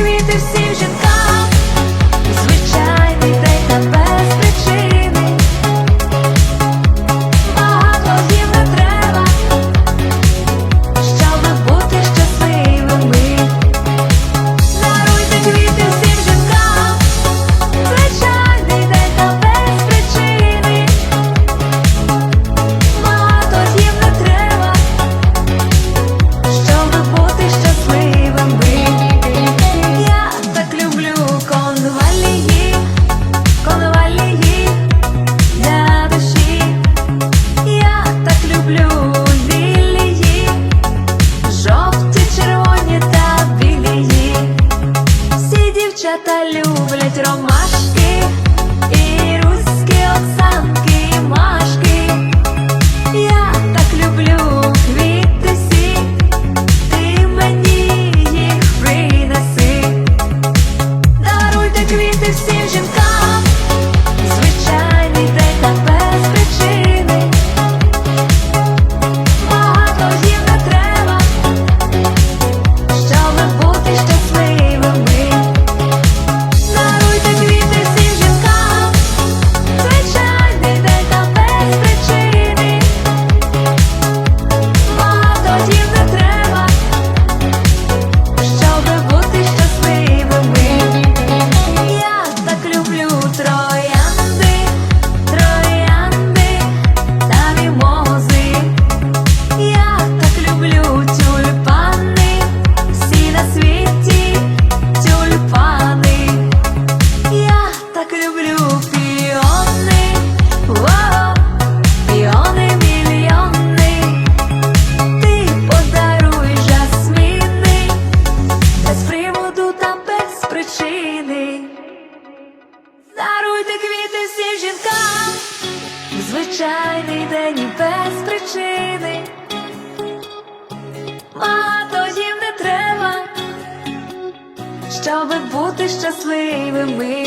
Intuitive seems you're та люблять ромашки калини, даруйте квіти всім жінкам, звичайний день і без причини. мато їм не треба, щоби бути щасливими.